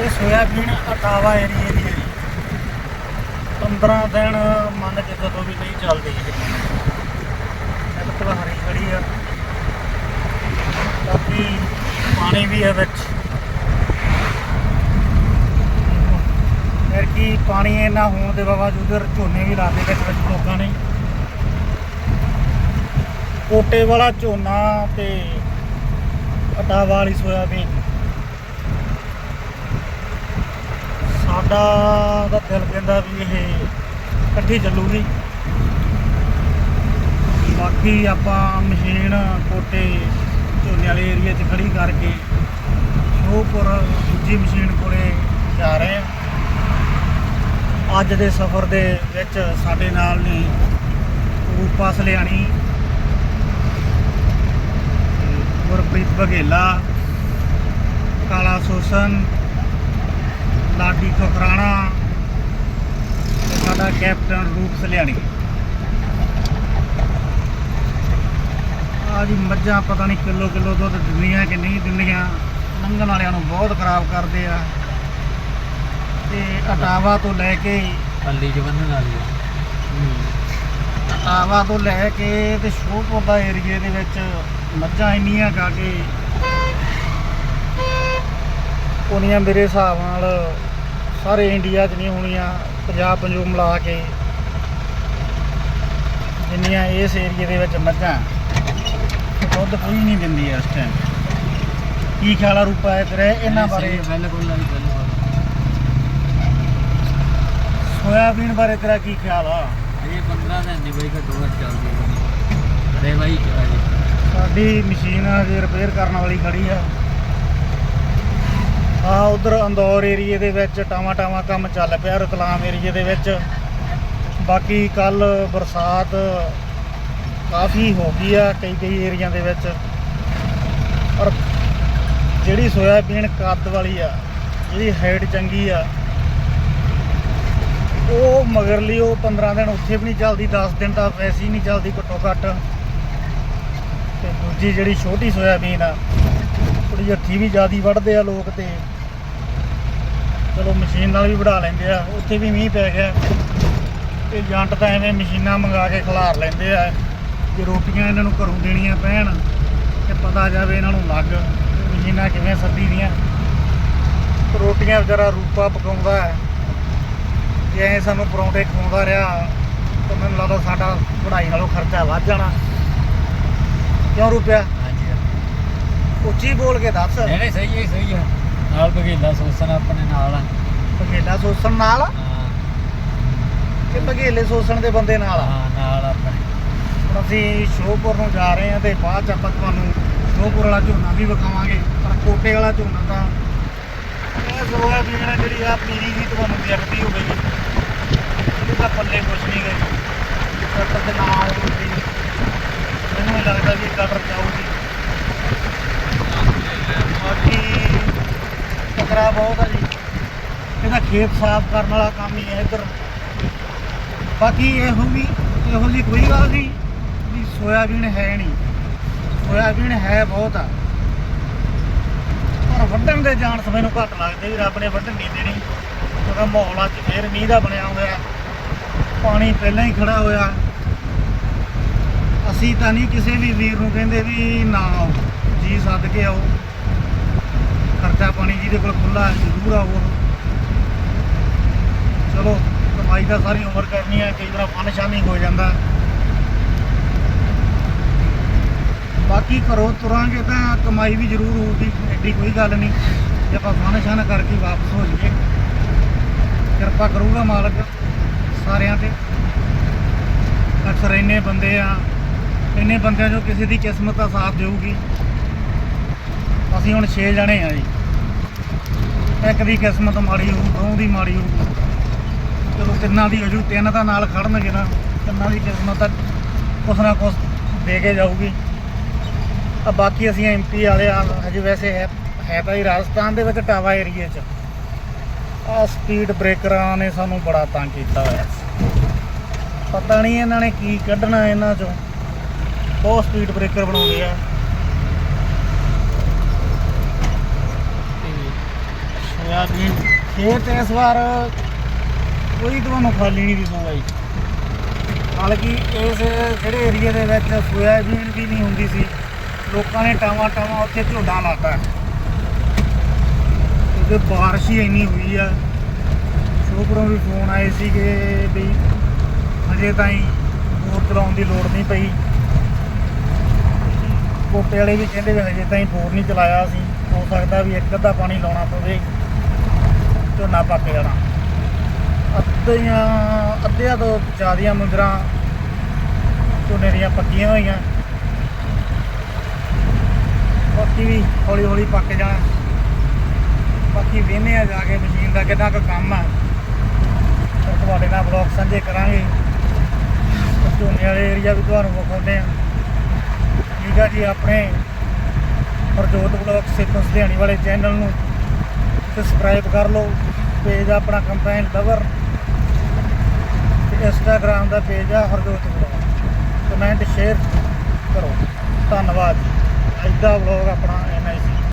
ਇਹ ਸੋਇਆਬੀਨ ਅਟਾਵਾ ਏਰੀਏ ਦੀ ਹੈ। ਜੀ 15 ਦਿਨ ਮੰਨ ਕੇ ਜਦੋਂ ਵੀ ਨਹੀਂ ਚੱਲਦੀ ਇਹ। ਬਿਲਕੁਲ ਹਰੀ ਖੜੀ ਆ। ਬਾਕੀ ਪਾਣੀ ਵੀ ਹੈ ਵਿੱਚ। ਫਿਰ ਕੀ ਪਾਣੀ ਇੰਨਾ ਹੋਣ ਦੇ ਬਾਵਜੂਦ ਝੋਨੇ ਵੀ ਲਾਦੇ ਵਿੱਚ ਵਿੱਚ ਲੋਕਾਂ ਨੇ। ਕੋਟੇ ਵਾਲਾ ਝੋਨਾ ਤੇ ਅਟਾਵਾ ਵਾਲੀ ਸੋਇਆਬੀਨ। ਸਾਡਾ ਦਾ ਦਿਲ ਕਹਿੰਦਾ ਵੀ ਇਹ ਇਕੱਠੀ ਚੱਲੂਗੀ। ਬਾਕੀ ਆਪਾਂ ਮਸ਼ੀਨ ਕੋਟੇ ਝੋਨੇ ਵਾਲੇ ਏਰੀਆ 'ਚ ਖੜੀ ਕਰਕੇ ਸ਼ੋਪੁਰ ਦੂਜੀ ਮਸ਼ੀਨ ਕੋਲੇ ਜਾ ਰਹੇ ਹਾਂ। ਅੱਜ ਦੇ ਸਫ਼ਰ ਦੇ ਵਿੱਚ ਸਾਡੇ ਨਾਲ ਨੇ ਰੂਪਾ ਸਲਿਆਣੀ ਗੁਰਪ੍ਰੀਤ ਬਘੇਲਾ, ਕਾਲਾ ਸੋਸਨ ਲਾਡੀ ਖਖਰਾਣਾ ਤੇ ਸਾਡਾ ਕੈਪਟਨ ਰੂਪ ਸਲਿਆਣੀ ਆ ਜੀ ਮੱਝਾਂ ਪਤਾ ਨਹੀਂ ਕਿਲੋ ਕਿਲੋ ਦੁੱਧ ਦਿੰਦੀਆਂ ਕਿ ਨਹੀਂ ਦਿੰਦੀਆਂ। ਲੰਘਣ ਵਾਲਿਆਂ ਨੂੰ ਬਹੁਤ ਖਰਾਬ ਕਰਦੇ ਆ। ਤੇ ਅਟਾਵਾ ਤੋਂ ਲੈ ਕੇ ਪੱਲੀ ਬੰਨਣ ਵਾਲੀ ਆ। ਅਟਾਵਾ ਤੋਂ ਲੈ ਕੇ ਤੇ ਸ਼ੋਪੁਰ ਦਾ ਏਰੀਏ ਦੇ ਵਿੱਚ ਮੱਝਾਂ ਇੰਨੀਆਂ ਗਾ ਕੇ ਉਹਨੀਆਂ ਮੇਰੇ ਹਿਸਾਬ ਨਾਲ ਸਾਰੇ ਇੰਡੀਆ 'ਚ ਨਹੀਂ ਹੋਣੀਆਂ ਪੰਜਾਬ ਪੰਜੂਬ ਮਿਲਾ ਕੇ ਜਿੰਨੀਆਂ ਇਸ ਏਰੀਏ ਦੇ ਵਿੱਚ ਮੱਝਾਂ ਦੁੱਧ ਕੋਈ ਨਹੀਂ ਦਿੰਦੀ ਇਸ ਟਾਈਮ ਕੀ ਖਿਆਲ ਆ ਰੂਪਾ ਹੈ ਤੇਰੇ ਇਹਨਾਂ ਬਾਰੇ? ਬਿਲਕੁਲ ਵਾਲੀ ਬਿਲਕੁਲ ਸੋਇਆਬੀਨ ਬਾਰੇ ਤੇਰਾ ਕੀ ਖਿਆਲ ਆ? ਇਹ 15 ਦਿਨ ਦੀ ਬਈ ਘੱਟੋ ਘੱਟ ਚੱਲਦੀ ਹੈ ਅਰੇ ਬਾਈ ਜੀ ਸਾਡੀ ਮਸ਼ੀਨ ਹਜੇ ਰਿਪੇਅਰ ਕਰਨ ਵਾਲੀ ਖੜੀ ਆ। ਆ ਉਧਰ ਅੰਦੌਰ ਏਰੀਏ ਦੇ ਵਿੱਚ ਟਾਵਾ ਟਾਵਾ ਕੰਮ ਚੱਲ ਪਿਆ, ਰਤਲਾਮ ਏਰੀਏ ਦੇ ਵਿੱਚ। ਬਾਕੀ ਕੱਲ ਬਰਸਾਤ ਕਾਫੀ ਹੋ ਗਈ ਆ ਕਈ ਕਈ ਏਰੀਆ ਦੇ ਵਿੱਚ। ਪਰ ਜਿਹੜੀ ਸੋਇਆਬੀਨ ਕੱਦ ਵਾਲੀ ਆ, ਜਿਹੜੀ ਹਾਈਟ ਚੰਗੀ ਆ, ਉਹ ਮਗਰਲੀ ਉਹ 15 ਦਿਨ ਉੱਥੇ ਵੀ ਨਹੀਂ ਚੱਲਦੀ 10 ਦਿਨ ਤਾਂ ਵੈਸੇ ਹੀ ਨਹੀਂ ਚੱਲਦੀ ਘੱਟੋ ਘੱਟ। ਤੇ ਦੂਜੀ ਜਿਹੜੀ ਛੋਟੀ ਸੋਇਆਬੀਨ ਆ ਥੋੜੀ ਹੱਥੀ ਵੀ ਜ਼ਿਆਦੀ ਵੱਢਦੇ ਆ ਲੋਕ ਤੇ। ਚਲੋ ਮਸ਼ੀਨ ਨਾਲ ਵੀ ਵਢਾ ਲੈਂਦੇ ਆ ਉੱਥੇ ਵੀ ਮੀਂਹ ਪੈ ਗਿਆ। ਤੇ ਜੰਟ ਤਾਂ ਐਵੇਂ ਮਸ਼ੀਨਾਂ ਮੰਗਾ ਕੇ ਖਿਲਾਰ ਲੈਂਦੇ ਆ ਕਿ ਰੋਟੀਆਂ ਇਹਨਾਂ ਨੂੰ ਘਰੋਂ ਦੇਣੀਆਂ ਪੈਣ ਤੇ ਪਤਾ ਜਾਵੇ ਇਹਨਾਂ ਨੂੰ ਲੱਗ ਮਸ਼ੀਨਾਂ ਕਿਵੇਂ ਸੱਦੀ ਦੀਆਂ ਰੋਟੀਆਂ ਵਿਚਾਰਾ ਰੂਪਾ ਪਕਾਉਂਦਾ ਹੈ। ਜੇ ਐਂ ਸਾਨੂੰ ਪਰੌਂਠੇ ਖਵਾਉਂਦਾ ਰਿਹਾ ਤਾਂ ਮੈਨੂੰ ਲੱਗਦਾ ਸਾਡਾ ਪੜ੍ਹਾਈ ਨਾਲੋਂ ਖਰਚਾ ਵੱਧ ਜਾਣਾ। ਕਿਉਂ ਰੁਪਿਆ? ਹਾਂਜੀ। ਉੱਚੀ ਬੋਲ ਕੇ ਦੱਸ। ਨਹੀਂ ਨਹੀਂ ਸਹੀ ਹੈ ਸਹੀ ਹੈ। ਨਾਲ ਬਗੇਲਾ ਸੋਸਣ ਆਪਣੇ ਨਾਲ ਆ। ਬਘੇਲਾ ਸੋਸਣ ਨਾਲ? ਹਾਂ। ਕਿ ਬਘੇਲੇ ਸੋਸਣ ਦੇ ਬੰਦੇ ਨਾਲ ਆ? ਹਾਂ ਨਾਲ ਆਪਣੇ। ਹੁਣ ਅਸੀਂ ਸ਼ੋਪੁਰ ਨੂੰ ਜਾ ਰਹੇ ਹਾਂ ਤੇ ਬਾਅਦ ਚ ਆਪਾਂ ਤੁਹਾਨੂੰ ਸ਼ੋਪੁਰ ਵਾਲਾ ਝੋਨਾ ਵੀ ਵਿਖਾਵਾਂਗੇ। ਪਰ ਕੋਟੇ ਵਾਲਾ ਝੋਨਾ ਤਾਂ ਇਹ ਸੋਇਆਬੀਨ ਆ ਜਿਹੜੀ ਆ ਪੀਰੀ ਦੀ ਤੁਹਾਨੂੰ ਦਿਖਦੀ ਹੋਵੇਗੀ। ਇਹਦੇ ਤਾਂ ਪੱਲੇ ਕੁਛ ਨਹੀਂ ਗਏ। ਕਟਰ ਦੇ ਨਾਲ ਆਉਂਦੀ। ਮੈਨੂੰ ਇਹ ਲੱਗਦਾ ਵੀ ਕਟਰ ਜਾਊਗੀ। ਬਾਕੀ ਟਕਰਾ ਬਹੁਤ ਆ ਜੀ। ਇਹਦਾ ਖੇਤ ਸਾਫ਼ ਕਰਨ ਵਾਲਾ ਕੰਮ ਹੀ ਹੈ ਇੱਧਰ। ਬਾਕੀ ਇਹੋ ਵੀ, ਇਹੋ ਜੀ ਕੋਈ ਗੱਲ ਨਹੀਂ ਵੀ ਸੋਇਆਬੀਨ ਹੈ ਨਹੀਂ। ਸੋਇਆਬੀਨ ਹੈ ਬਹੁਤ ਆ। ਪਰ ਵੱਢਣ ਦੇ ਜਾਣ ਸਮੇਂ ਨੂੰ ਘੱਟ ਲੱਗਦੇ ਵੀ ਰੱਬ ਨੇ ਵੱਢਣ ਨਹੀਂ ਦੇਣੀ। ਕਿਉਂਕਿ ਮਾਹੌਲ ਅੱਜ ਫੇਰ ਮੀਂਹ ਦਾ ਬਣਿਆ ਹੋਇਆ ਪਾਣੀ ਪਹਿਲਾਂ ਹੀ ਖੜਾ ਹੋਇਆ। ਅਸੀਂ ਤਾਂ ਨਹੀਂ ਕਿਸੇ ਵੀ ਵੀਰ ਨੂੰ ਕਹਿੰਦੇ ਵੀ ਨਾ ਆਓ, ਜੀ ਸੱਦ ਕੇ ਆਓ। ਖਰਚਾ ਪਾਣੀ ਜਿਹਦੇ ਕੋਲ ਖੁੱਲਾ ਜ਼ਰੂਰ ਆ ਉਹ ਚਲੋ, ਕਮਾਈ ਤਾਂ ਸਾਰੀ ਉਮਰ ਕਰਨੀ ਹੈ, ਕਈ ਵਾਰ ਫਨ ਸ਼ਾਨੀ ਹੋ ਜਾਂਦਾ। ਬਾਕੀ ਘਰੋਂ ਤੁਰਾਂਗੇ ਤਾਂ ਕਮਾਈ ਵੀ ਜ਼ਰੂਰ ਹੋਊਗੀ, ਐਡੀ ਕੋਈ ਗੱਲ ਨਹੀਂ। ਜੇ ਆਪਾਂ ਫਨ ਸ਼ਾਨ ਕਰਕੇ ਵਾਪਸ ਹੋ ਜਾਈਏ, ਕਿਰਪਾ ਕਰੂਗਾ ਮਾਲਕ ਸਾਰਿਆਂ ਤੇ। ਅਕਸਰ ਇੰਨੇ ਬੰਦੇ ਆ, ਇੰਨੇ ਬੰਦਿਆਂ ਚੋਂ ਕਿਸੇ ਦੀ ਕਿਸਮਤ ਦਾ ਸਾਥ ਦੇਊਗੀ। ਅਸੀਂ ਹੁਣ 6 ਜਣੇ ਆ ਜੀ। ਇੱਕ ਦੀ ਕਿਸਮਤ ਮਾੜੀ ਹੋਊ, ਦੋ ਦੀ ਮਾੜੀ ਹੋਊ। ਚਲੋ ਤਿੰਨਾਂ ਦੀ ਅਜੂ ਤਿੰਨ ਤਾਂ ਨਾਲ ਖੜਨਗੇ ਨਾ, ਤਿੰਨਾਂ ਦੀ ਕਿਸਮਤ ਤਾਂ ਕੁਛ ਨਾ ਕੁਛ ਦੇ ਕੇ ਜਾਊਗੀ। ਆ ਬਾਕੀ ਅਸੀਂ ਐਮਪੀ ਵਾਲੇ ਆ ਹਜੇ ਵੈਸੇ ਹੈ ਹੈ ਤਾਂ ਹੀ ਰਾਜਸਥਾਨ ਦੇ ਵਿੱਚ ਟਾਵਾ ਏਰੀਏ 'ਚ। ਆ ਸਪੀਡ ਬ੍ਰੇਕਰਾਂ ਨੇ ਸਾਨੂੰ ਬੜਾ ਤੰਗ ਕੀਤਾ ਹੋਇਆ। ਪਤਾ ਨਹੀਂ ਇਹਨਾਂ ਨੇ ਕੀ ਕੱਢਣਾ ਇਹਨਾਂ 'ਚੋਂ। ਬਹੁਤ ਸਪੀਡ ਬ੍ਰੇਕਰ ਬਣਾਉਂਦੇ ਆ। ਤੇ ਸੋਇਆਬੀਨ ਖੇਤ ਇਸ ਵਾਰ ਕੋਈ ਤੁਹਾਨੂੰ ਖਾਲੀ ਨਹੀਂ ਦਿਸੂਗਾ ਜੀ ਹਾਲਾਂਕਿ ਇਸ ਜਿਹੜੇ ਏਰੀਆ ਦੇ ਵਿੱਚ ਸੋਇਆਬੀਨ ਵੀ ਨਹੀਂ ਹੁੰਦੀ ਸੀ। ਲੋਕਾਂ ਨੇ ਟਾਵਾਂ ਟਾਵਾਂ ਉੱਥੇ ਝੋਡਾ ਲਾਤਾ। ਕਿਉਂਕਿ ਬਾਰਿਸ਼ ਹੀ ਇੰਨੀ ਹੋਈ ਆ। ਸ਼ੋਪਰੋਂ ਵੀ ਫੋਨ ਆਏ ਸੀਗੇ ਵੀ ਹਜੇ ਤਾਈਂ ਬੋਰ ਚਲਾਉਣ ਦੀ ਲੋੜ ਨਹੀਂ ਪਈ। ਕੋਟੇ ਵਾਲੇ ਵੀ ਕਹਿੰਦੇ ਵੀ ਹਜੇ ਤਾਈਂ ਬੋਰ ਨਹੀਂ ਚਲਾਇਆ ਸੀ ਹੋ ਸਕਦਾ ਵੀ ਇੱਕ ਅੱਧਾ ਪਾਣੀ ਲਾਉਣਾ ਪਵੇ। ਝੋਨਾ ਪੱਕ ਜਾਣਾ। ਅੱਧੀਆਂ, ਅੱਧਿਆਂ ਤੋਂ ਜ਼ਿਆਦੀਆਂ ਮੁੰਦਰਾਂ ਝੋਨੇ ਦੀਆਂ ਪੱਕੀਆਂ ਹੋਈਆਂ। ਬਾਕੀ ਵੀ ਹੌਲੀ ਹੌਲੀ ਪੱਕ ਜਾਣਾ। ਬਾਕੀ ਵੇਹਨੇ ਆ ਜਾ ਕੇ ਮਸ਼ੀਨ ਦਾ ਕਿੰਨਾ ਕੁ ਕੰਮ ਆ। ਤੁਹਾਡੇ ਨਾਲ ਬਲੌਗ ਸਾਂਝੇ ਕਰਾਂਗੇ। ਝੋਨੇ ਵਾਲੇ ਏਰੀਆ ਵੀ ਤੁਹਾਨੂੰ ਵਿਖਾਉਂਦੇ ਆ। ਠੀਕ ਆ ਜੀ, ਆਪਣੇ ਹਰਜੋਤ ਬਲੌਗ ਸੇਤੋਂ ਸੁਧਿਆਣੀ ਵਾਲੇ ਚੈਨਲ ਨੂੰ। ਸਬਸਕ੍ਰਾਈਬ ਕਰ ਲਓ ਪੇਜ ਆਪਣਾ ਕੰਪੈਨ ਲਵਰ ਤੇ ਇੰਸਟਾਗ੍ਰਾਮ ਦਾ ਪੇਜ ਆ ਹਰਜੋਤ ਬਲੌਗ ਕਮੈਂਟ ਸ਼ੇਅਰ ਕਰੋ। ਧੰਨਵਾਦ। ਅੱਜ ਦਾ ਵਲੌਗ ਆਪਣਾ